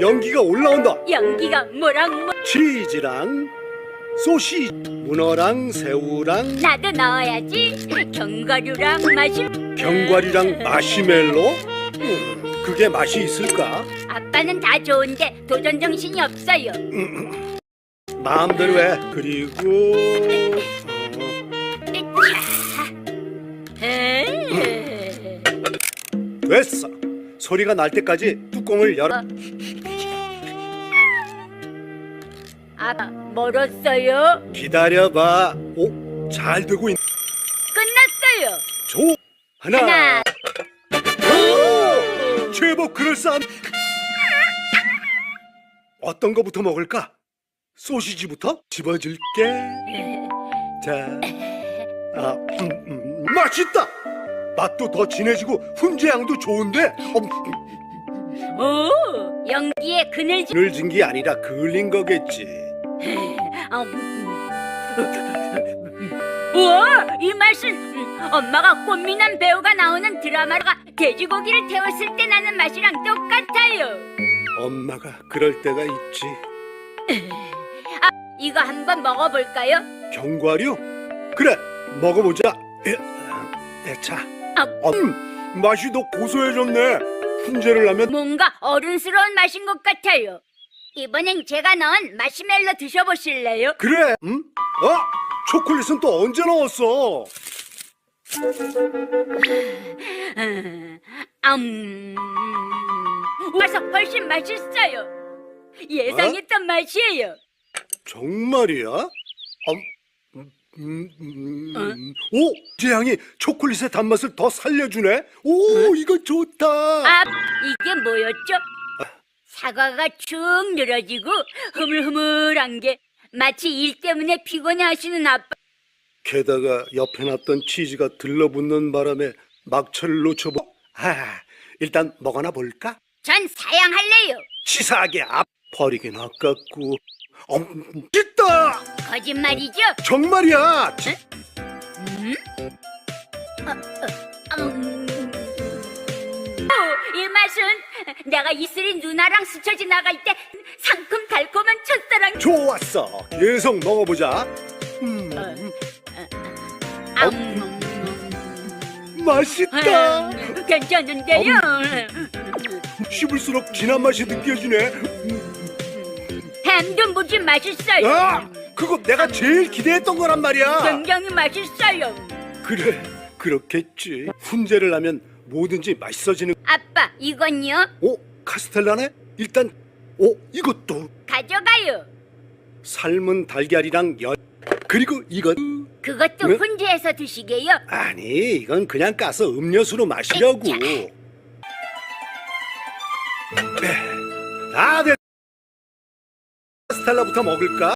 연기가 올라온다. 연기가 뭐랑 뭐 치즈랑 소시, 문어랑 새우랑 나도 넣어야지 견과류랑 마시 견과류랑 마시멜로. 음, 그게 맛이 있을까? 아빠는 다 좋은데 도전 정신이 없어요 마음대로 해. 그리고 어, 에이. 됐어. 소리가 날 때까지 뚜껑을 열어. 아빠 멀었어요 기다려봐. 오, 잘 되고 있. 끝났어요 조 하나. 하나 오! 제법 그럴싸한. 어떤 거부터 먹을까? 소시지부터 집어줄게. 자, 아, 음, 음, 맛있다. 맛도 더 진해지고 훈제향도 좋은데. 음, 오 연기에 그늘 지 늘진 게 아니라 그을린 거겠지. 아, 우와 이 맛은 음, 엄마가 꽃미남 배우가 나오는 드라마가 돼지고기를 태웠을 때 나는 맛이랑 똑같아요 엄마가 그럴 때가 있지. 이거 한번 먹어볼까요? 견과류? 그래, 먹어보자. 에, 에, 자, 아, 음, 맛이 더 고소해졌네. 훈제를 하면 뭔가 어른스러운 맛인 것 같아요 이번엔 제가 넣은 마시멜로 드셔보실래요? 그래. 응? 어? 초콜릿은 또 언제 넣었어? 음, 와서 훨씬 맛있어요 예상했던 맛이에요 정말이야? 음, 음, 음, 음, 어? 오, 제 향이 초콜릿의 단맛을 더 살려주네. 오, 이거 좋다. 아, 이게 뭐였죠? 사과가 축 늘어지고 흐물흐물한 게 마치 일 때문에 피곤해 하시는 아빠. 게다가 옆에 놨던 치즈가 들러붙는 바람에 막차를 놓쳐보. 아, 일단 먹어나 볼까? 전 사양할래요. 치사하게 앞 버리긴 아깝고. 음, 있다. 거짓말이죠? 정말이야. 치- 음? 오, 이 맛은 내가 이슬이 누나랑 스쳐 지나갈 때 상큼 달콤한 첫사랑. 좋았어. 계속 먹어보자. 음, 음, 맛있다. 음, 괜찮은데요? 씹을수록 진한 맛이 느껴지네. 햄도 무지 맛있어요. 아, 그거 내가 제일 기대했던 거란 말이야. 굉장히 맛있어요. 그래, 그렇겠지. 훈제를 하면 뭐든지 맛있어지는. 아빠, 이건요? 오, 카스텔라네? 일단, 오, 이것도 가져가요. 삶은 달걀이랑 연. 그리고 이것. 그것도 왜? 훈제해서 드시게요? 아니, 이건 그냥 까서 음료수로 마시려고. 네, 다 됐. 카스텔라부터 먹을까?